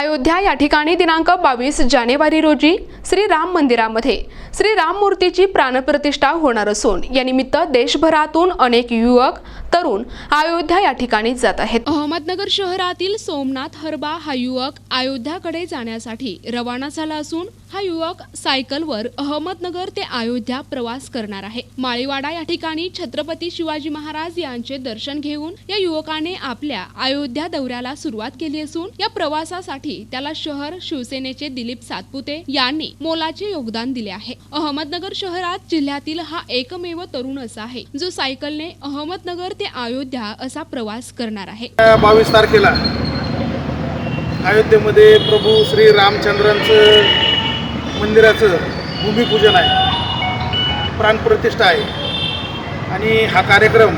अयोध्या या ठिकाणी दिनांक बावीस जानेवारी रोजी श्री राम मंदिरामध्ये श्री राम मूर्तीची प्राणप्रतिष्ठा होणार असून या निमित्त देशभरातून अनेक युवक तरुण अयोध्या या ठिकाणी जात आहेत. अहमदनगर शहरातील सोमनाथ हरबा हा युवक अयोध्याकडे जाण्यासाठी रवाना झाला असून हा युवक सायकलवर अहमदनगर ते अयोध्या प्रवास करणार आहे. माळीवाडा या ठिकाणी छत्रपती शिवाजी महाराज यांचे दर्शन घेऊन या युवकाने आपल्या अयोध्या दौऱ्याला सुरुवात केली असून या प्रवासासाठी त्याला शहर शिवसेनेचे दिलीप सातपुते यांनी मोलाचे योगदान दिले आहे. अहमदनगर शहरात जिल्ह्यातील हा एकमेव तरुण असा आहे जो सायकलने अहमदनगर ते अयोध्या असा प्रवास करणार आहे. बावीस तारखेला अयोध्येमध्ये प्रभू श्री रामचंद्रांचं मंदिराचं भूमिपूजन आहे. प्राणप्रतिष्ठा आहे. आणि हा कार्यक्रम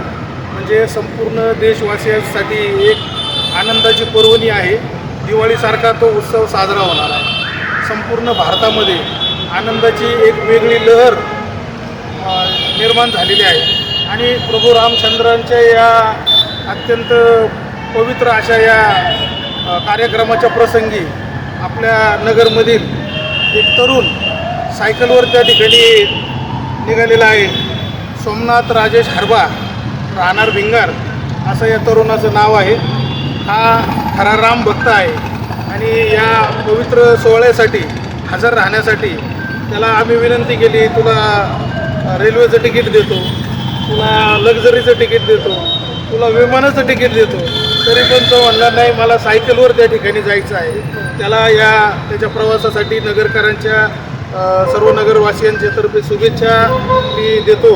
म्हणजे संपूर्ण देशवासियांसाठी एक आनंदाची पर्वणी आहे. दिवाळीसारखा तो उत्सव साजरा होणार आहे. संपूर्ण भारतामध्ये आनंदाची एक वेगळी लहर निर्माण झालेली आहे. आणि प्रभू रामचंद्रांच्या या अत्यंत पवित्र अशा या कार्यक्रमाच्या प्रसंगी आपल्या नगरमधील एक तरुण सायकलवर त्या ठिकाणी निघालेला आहे. सोमनाथ राजेश हरबा राहणार भिंगार असं या तरुणाचं नाव आहे. हा खरा राम भक्त आहे. आणि या पवित्र सोहळ्यासाठी हजर राहण्यासाठी त्याला आम्ही विनंती केली तुला रेल्वेचं तिकीट देतो. तुला लक्झरीचं तिकीट देतो. तुला विमानाचं तिकीट देतो. तरी पण तो म्हणला नाही मला सायकलवर त्या ठिकाणी जायचं आहे. त्याला या त्याच्या प्रवासासाठी नगरकरांच्या सर्व नगरवासियांच्या तर्फे शुभेच्छा मी देतो.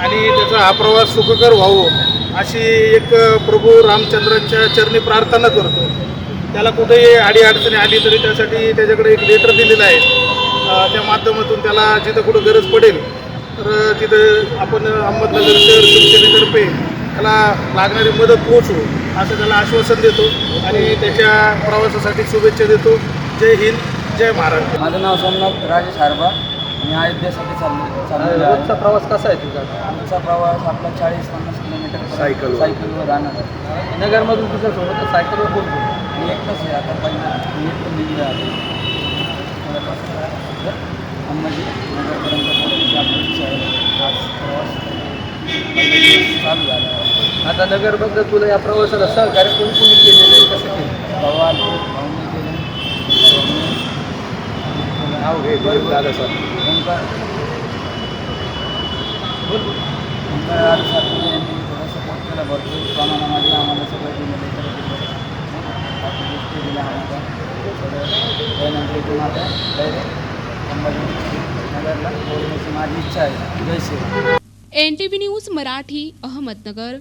आणि त्याचा हा प्रवास सुखकर व्हावं अशी एक प्रभू रामचंद्रांच्या चरणी प्रार्थना करतो. त्याला कुठेही अडीअडचणी आली तरी त्यासाठी त्याच्याकडे एक लेटर दिलेलं आहे. त्या माध्यमातून त्याला जिथं कुठं गरज पडेल तर तिथं आपण अहमदनगर शहर शिवसेनेतर्फे त्याला लागणारी मदत पोहोचू असं त्याला आश्वासन देतो आणि त्याच्या प्रवासासाठी शुभेच्छा देतो. जय हिंद जय महाराष्ट्र. माझं नाव सोमनाथ राजेश हारबा. मी अयोध्येसाठी चाललो चाललेलो आहे. रोजचा प्रवास कसा आहे तुझा? आमचा प्रवास आपला चाळीस पन्नास किलोमीटर सायकलवर. सायकलवर राहणार नगरमधून तुझ्या सोबत सायकलवर कोण? मी एकटाच आहे आता पहिला मी एकटं निघलो आहे. अंबाजी नगरपर्यंत पोहोचण्याची आपली इच्छा आज प्रवास चालू झाला आहे आता नगरबद्दल तुला या प्रवासाला सहकार्य कोणी कोणी केलेलं आहे? कसं केलं? पवार आले भाऊने केलं नाव घे दादा सर ओंकार ओंकार आर सातपुते यांनी थोडा सपोर्ट केला भरपूर प्रमाणामध्ये आम्हाला सगळं दिलं लेटर गोष्टी दिल्या आम्हाला त्यानंतर इथून आता डायरेक्ट अंबाजी नगरला. माझी इच्छा आहे. जय Shri N T V news Marathi Ahmednagar.